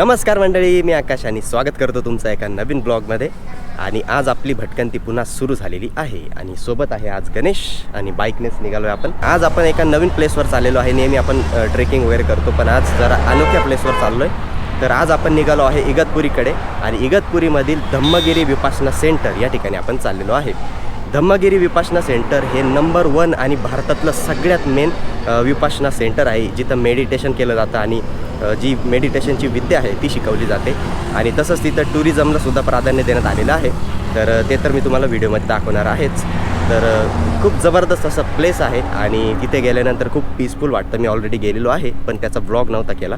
नमस्कार मंडळी मी आकाश आणि स्वागत करतो तुमचं एका नवीन ब्लॉगमध्ये. आणि आज आपली भटकंती पुन्हा सुरू झालेली आहे. आणि सोबत आहे आज गणेश आणि बाईकनेच निघालो आहे आपण. आज आपण एका नवीन प्लेसवर चाललेलो आहे. नेहमी आपण ट्रेकिंग वगैरे करतो पण आज जरा अनोख्या प्लेसवर चाललो आहे तर आज आपण निघालो आहे इगतपुरीकडे. आणि इगतपुरीमधील धम्मगिरी विपासना सेंटर या ठिकाणी आपण चाललेलो आहे. धम्मगिरी विपासना सेंटर हे नंबर वन आणि भारतातलं सगळ्यात मेन विपासना सेंटर आहे. जिथं मेडिटेशन केलं जातं आणि जी मेडिटेशनची विद्या आहे ती शिकवली जाते. आणि तसंच तिथं टुरिझमला सुद्धा प्राधान्य देण्यात आलेलं आहे. तर ते तर मी तुम्हाला व्हिडिओमध्ये दाखवणार आहेच. तर खूप जबरदस्त असं प्लेस आहे आणि तिथे गेल्यानंतर खूप पीसफुल वाटतं. मी ऑलरेडी गेलेलो आहे पण त्याचा ब्लॉग नव्हता केला.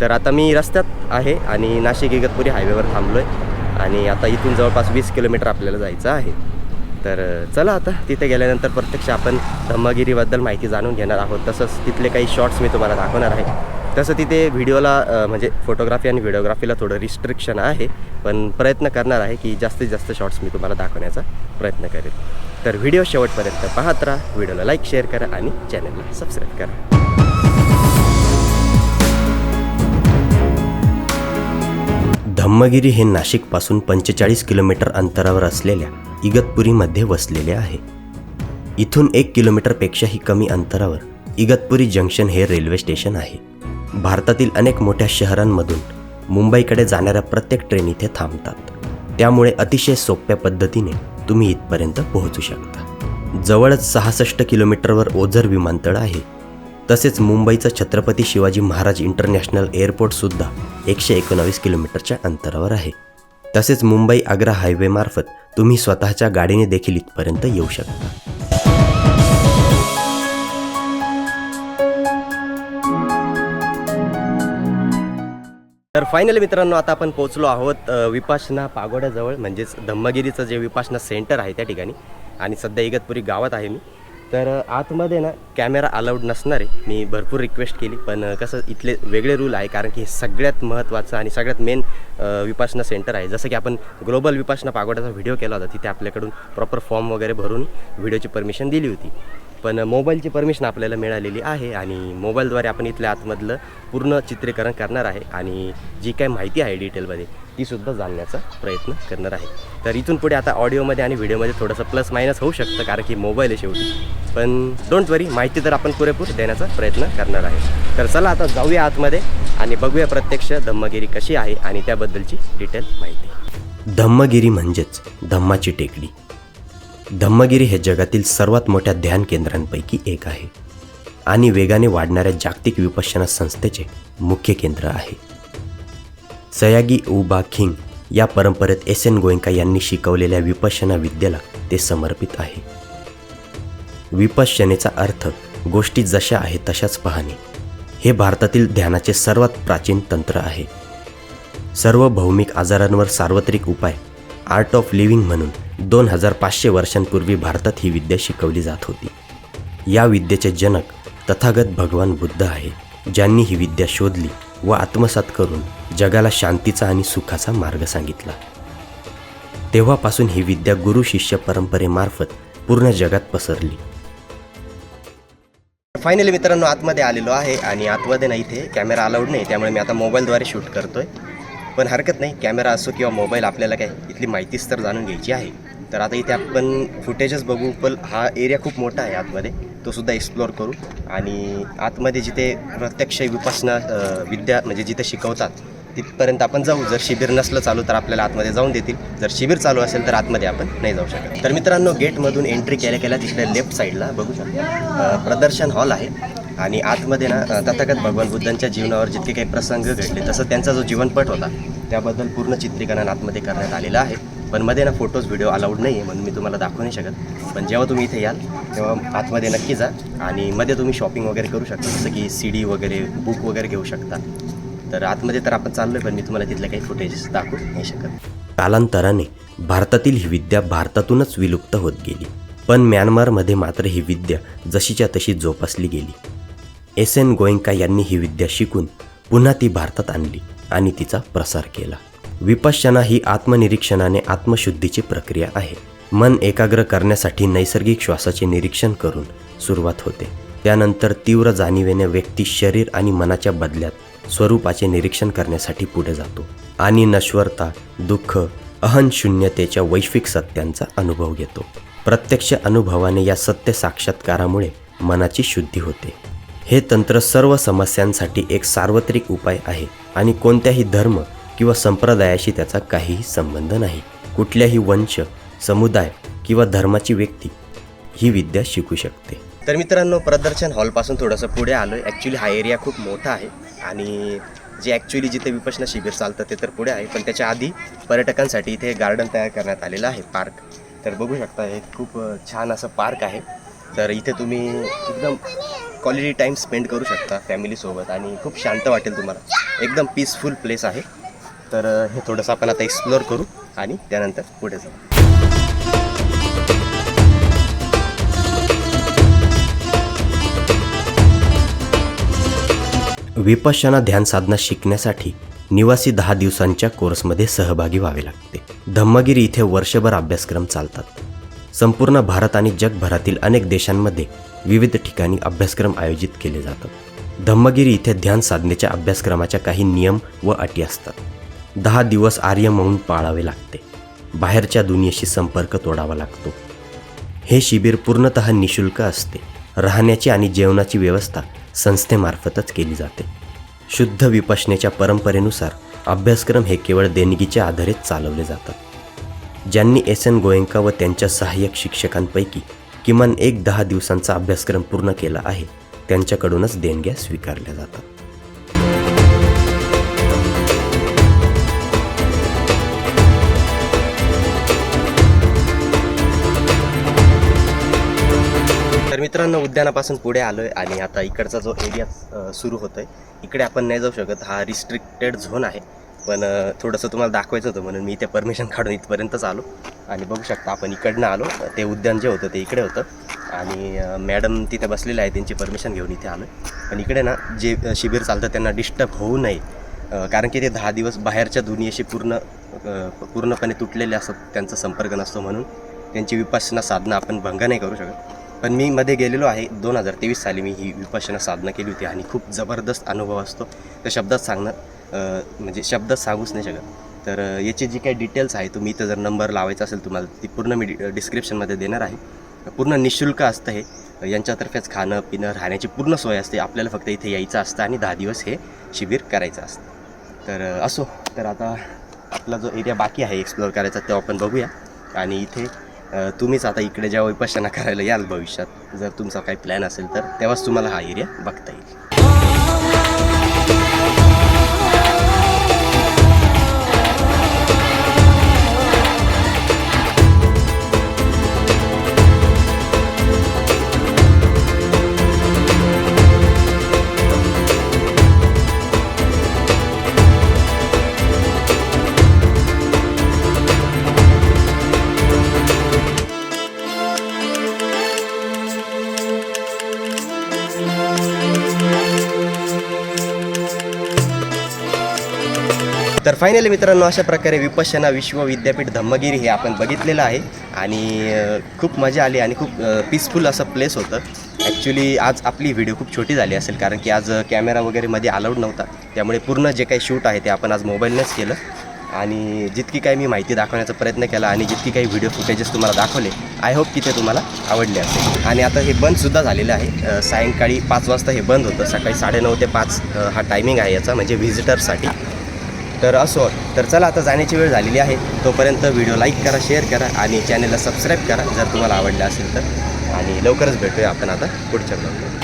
तर आता मी रस्त्यात आहे आणि नाशिक इगतपुरी हायवेवर थांबलो आहे आणि आता इथून जवळपास वीस किलोमीटर आपल्याला जायचं आहे. तर चला आता तिथे गेल्यानंतर प्रत्यक्ष आपण धम्मगिरीबद्दल माहिती जाणून घेणार आहोत. तसंच तिथले काही शॉर्ट्स मी तुम्हाला दाखवणार आहे. तसं तिथे व्हिडिओला म्हणजे फोटोग्राफी आणि व्हिडिओग्राफीला थोडं रिस्ट्रिक्शन आहे पण प्रयत्न करणार आहे की जास्तीत जास्त शॉर्ट्स मी तुम्हाला दाखवण्याचा प्रयत्न करेन. तर व्हिडिओ शेवटपर्यंत पाहत राहा व्हिडिओला लाईक शेअर करा आणि चॅनलला सबस्क्राईब करा. धम्मगिरी हे नाशिकपासून पंचेचाळीस किलोमीटर अंतरावर असलेल्या इगतपुरीमध्ये वसलेले आहे. इथून एक किलोमीटरपेक्षाही कमी अंतरावर इगतपुरी जंक्शन हे रेल्वे स्टेशन आहे. भारतातील अनेक मोठ्या शहरांमधून मुंबईकडे जाणाऱ्या प्रत्येक ट्रेन इथे थांबतात. त्यामुळे अतिशय सोप्या पद्धतीने तुम्ही इथपर्यंत पोहोचू शकता. जवळच सहासष्ट किलोमीटरवर ओझर विमानतळ आहे. तसेच मुंबईचं छत्रपती शिवाजी महाराज इंटरनॅशनल एअरपोर्टसुद्धा एकशे एकोणावीस किलोमीटरच्या अंतरावर आहे. तसेच मुंबई आग्रा हायवेमार्फत तुम्ही स्वतःच्या गाडीने देखील इथपर्यंत येऊ शकता. फायनली मित्रांनो आता आपण पोहोचलो आहोत विपासना पागोड्याजवळ म्हणजेच धम्मगिरीचं जे विपासना सेंटर आहे त्या ठिकाणी. आणि सध्या इगतपुरी गावात आहे मी. तर आतमध्ये ना कॅमेरा अलाउड नसणार आहे मी भरपूर रिक्वेस्ट केली पण कसं इथले वेगळे रूल आहे कारण की हे सगळ्यात महत्त्वाचं आणि सगळ्यात मेन विपासना सेंटर आहे. जसं की आपण ग्लोबल विपासना पागोड्याचा व्हिडिओ केला होता तिथे आपल्याकडून प्रॉपर फॉर्म वगैरे भरून व्हिडिओची परमिशन दिली होती. पण मोबाईलची परमिशन आपल्याला मिळालेली आहे आणि मोबाईलद्वारे आपण इथल्या आतमधलं पूर्ण चित्रीकरण करणार आहे आणि जी काय माहिती आहे डिटेलमध्ये तीसुद्धा जाणण्याचा प्रयत्न करणार आहे. तर इथून पुढे आता ऑडिओमध्ये आणि व्हिडिओमध्ये थोडंसं प्लस मायनस होऊ शकतं कारण की मोबाईल आहे शेवटी. पण डोंट वरी माहिती तर आपण पुरेपूर देण्याचा प्रयत्न करणार आहे. तर चला आता जाऊया आतमध्ये आणि बघूया प्रत्यक्ष धम्मगिरी कशी आहे आणि त्याबद्दलची डिटेल माहिती. धम्मगिरी म्हणजेच धम्माची टेकडी. धम्मगिरी हे जगातील सर्वात मोठ्या ध्यान केंद्रांपैकी एक आहे आणि वेगाने वाढणाऱ्या जागतिक विपश्यना संस्थेचे मुख्य केंद्र आहे. सयागी उबा खिंग या परंपरेत एस एन गोयंका यांनी शिकवलेल्या विपश्यना विद्येला ते समर्पित आहे. विपश्यनेचा अर्थ गोष्टी जशा आहेत तशाच पाहणे. हे भारतातील ध्यानाचे सर्वात प्राचीन तंत्र आहे. सर्व भौमिक आजारांवर सार्वत्रिक उपाय आर्ट ऑफ लिव्हिंग म्हणून दोन हजार पाचशे वर्षांपूर्वी भारतात ही विद्या शिकवली जात होती. या विद्येचे जनक तथागत भगवान बुद्ध आहे ज्यांनी ही विद्या शोधली व आत्मसात करून जगाला शांतीचा आणि सुखाचा मार्ग सांगितला. तेव्हापासून ही विद्या गुरु शिष्य परंपरेमार्फत पूर्ण जगात पसरली. फायनली मित्रांनो आतमध्ये आलेलो आहे आणि आतमध्ये नाही इथे कॅमेरा अलाउड नाही त्यामुळे मी आता मोबाईलद्वारे शूट करतोय. पण हरकत नाही कॅमेरा असो किंवा मोबाईल आपल्याला काय इथली माहितीच तर जाणून घ्यायची आहे. तर आता इथे आपण फुटेजच बघू पण हा एरिया खूप मोठा आहे आतमध्ये. तो सुद्धा एक्सप्लोअर करू. आणि आतमध्ये जिथे प्रत्यक्ष विपासना विद्या म्हणजे जिथे शिकवतात तिथपर्यंत आपण जाऊ. जर शिबिर नसलं चालू तर आपल्याला आतमध्ये जाऊन देतील. जर शिबिर चालू असेल तर आतमध्ये आपण नाही जाऊ शकत. तर मित्रांनो गेटमधून एंट्री केल्या केल्या तिकडे लेफ्ट साईडला बघू शकता. प्रदर्शन हॉल आहे. आणि आतमध्ये ना तथागत भगवान बुद्धांच्या जीवनावर जितके काही प्रसंग घडले तसं त्यांचा जो जीवनपट होता त्याबद्दल पूर्ण चित्रीकरण आतमध्ये करण्यात आलेलं आहे. पण मध्ये ना फोटोज व्हिडिओ अलाउड नाही आहे म्हणून मी तुम्हाला दाखवू नाही शकत. पण जेव्हा तुम्ही इथे याल तेव्हा आतमध्ये नक्की जा. आणि मध्ये तुम्ही शॉपिंग वगैरे करू शकता जसं की सी डी वगैरे बुक वगैरे घेऊ शकता. तर आतमध्ये तर आपण चाललो आहे पण मी तुम्हाला तिथले काही फुटेजेस दाखवू नाही शकत. कालांतराने भारतातील ही विद्या भारतातूनच विलुप्त होत गेली. पण म्यानमारमध्ये मात्र ही विद्या जशीच्या तशी जोपासली गेली. एस एन गोयंका यांनी ही विद्या शिकून पुन्हा ती भारतात आणली आणि तिचा प्रसार केला. विपश्यना ही आत्मनिरीक्षणाने आत्मशुद्धीची प्रक्रिया आहे. मन एकाग्र करण्यासाठी नैसर्गिक श्वासाचे निरीक्षण करून सुरुवात होते. त्यानंतर तीव्र जाणीवेने व्यक्ती शरीर आणि मनाच्या बदल्यात स्वरूपाचे निरीक्षण करण्यासाठी पुढे जातो आणि नश्वरता दुःख अहनशून्यतेच्या वैश्विक सत्यांचा अनुभव घेतो. प्रत्यक्ष अनुभवाने या सत्य साक्षात्कारामुळे मनाची शुद्धी होते. हे तंत्र सर्व समस्यांसाठी एक सार्वत्रिक उपाय आहे आणि कोणत्याही धर्म किंवा संप्रदायाशी त्याचा काहीही संबंध नाही. कुठल्याही वंश समुदाय किंवा धर्माची व्यक्ती ही विद्या शिकू शकते. तर मित्रांनो प्रदर्शन हॉलपासून थोडंसं पुढे आलो आहे ॲक्च्युली हा एरिया खूप मोठा आहे आणि जे ॲक्च्युली जिथे विपसना शिबिर चालतं ते तर पुढे आहे पण त्याच्या आधी पर्यटकांसाठी इथे गार्डन तयार करण्यात आलेलं आहे पार्क तर बघू शकता हे खूप छान असं पार्क आहे. तर इथे तुम्ही एकदम क्वालिटी टाईम स्पेंड करू शकता फॅमिलीसोबत आणि खूप शांत वाटेल तुम्हाला. एकदम पीसफुल प्लेस आहे. तर हे थोडंसं आपण आता एक्सप्लोअर करू आणि त्यानंतर पुढे जाऊ. विपश्यना ध्यान साधना शिकण्यासाठी निवासी दहा दिवसांच्या कोर्समध्ये सहभागी व्हावे लागते. धम्मगिरी इथे वर्षभर अभ्यासक्रम चालतात. संपूर्ण भारत आणि जगभरातील अनेक देशांमध्ये विविध ठिकाणी अभ्यासक्रम आयोजित केले जातात. धम्मगिरी इथे ध्यान साधनेच्या अभ्यासक्रमाच्या काही नियम व अटी असतात. दहा दिवस आर्य म्हणून पाळावे लागते. बाहेरच्या दुनियेशी संपर्क तोडावा लागतो. हे शिबिर पूर्णतः निशुल्क असते. राहण्याची आणि जेवणाची व्यवस्था संस्थेमार्फतच केली जाते. शुद्ध विपसनेच्या परंपरेनुसार अभ्यासक्रम हे केवळ देणगीच्या आधारेच चालवले जातात. ज्यांनी एस एन गोयंका व त्यांच्या सहाय्यक शिक्षकांपैकी किमान एक दहा दिवसांचा अभ्यासक्रम पूर्ण केला आहे त्यांच्याकडूनच देणग्या स्वीकारल्या जातात. मित्रांनो उद्यानापासून पुढे आलो आहे आणि आता इकडचा जो एरिया सुरू होतो आहे इकडे आपण नाही जाऊ शकत. हा रिस्ट्रिक्टेड झोन आहे. पण थोडंसं तुम्हाला दाखवायचं होतं म्हणून मी इथे परमिशन काढून इथपर्यंतच आलो. आणि बघू शकता आपण इकडनं आलो. ते उद्यान जे होतं ते इकडे होतं. आणि मॅडम तिथे बसलेले आहे त्यांची परमिशन घेऊन इथे आलो पण इकडे ना जे शिबिर चालतं त्यांना डिस्टर्ब होऊ नये. कारण की ते दहा दिवस बाहेरच्या दुनियेशी पूर्ण पूर्णपणे तुटलेले असतात. त्यांचा संपर्क नसतो म्हणून त्यांची विपासना साधना आपण भंग नाही करू शकत. पण मी मध्ये गेलेलो आहे. दोन हजार तेवीस साली मी ही विपश्यना साधना केली होती आणि खूप जबरदस्त अनुभव असतो. त्या शब्दात सांगणं म्हणजे शब्दात सांगूच नाही शकत. तर याचे याची जी काही डिटेल्स आहे तुम्ही इथं जर नंबर लावायचा असेल तुम्हाला ती पूर्ण मी डि डिस्क्रिप्शनमध्ये देणार आहे. पूर्ण निशुल्क असतं हे. यांच्यातर्फेच खाणं पिणं राहण्याची पूर्ण सोय असते. आपल्याला फक्त इथे यायचं असतं आणि दहा दिवस हे शिबिर करायचं असतं. तर असो. तर आता आपला जो एरिया बाकी आहे एक्सप्लोअर करायचा तो आपण बघूया. आणि इथे तुम्हीच आता इकडे जेव्हा विपश्यना करायला याल भविष्यात जर तुमचा काही प्लॅन असेल तर तेव्हाच तुम्हाला हा एरिया बघता येईल. तर फायनली मित्रांनो अशा प्रकारे विपश्यना विश्व विद्यापीठ धम्मगिरी हे आपण बघितलेलं आहे. आणि खूप मजा आली आणि खूप पीसफुल असं प्लेस होतं. ॲक्च्युली आज आपली व्हिडिओ खूप छोटी झाली असेल कारण की आज कॅमेरा वगैरेमध्ये अलाउड नव्हता. त्यामुळे पूर्ण जे काही शूट आहे ते आपण आज मोबाईलनेच केलं. आणि जितकी काही मी माहिती दाखवण्याचा प्रयत्न केला आणि जितकी काही व्हिडिओ फुटेजेस तुम्हाला दाखवले आय होप की ते तुम्हाला आवडले असेल. आणि आता हे बंदसुद्धा झालेलं आहे. सायंकाळी पाच वाजता हे बंद होतं. सकाळी साडेनऊ ते पाच हा टायमिंग आहे याचा म्हणजे व्हिजिटर्ससाठी तर असो तर चला आता जाण्याची वेळ झालेली आहे. तोपर्यंत व्हिडिओ लाईक करा शेअर करा आणि चॅनलला सबस्क्राईब करा जर तुम्हाला आवडलं असेल तर. आणि लवकरच भेटूया आपण आता पुढच्या ब्लॉगमध्ये.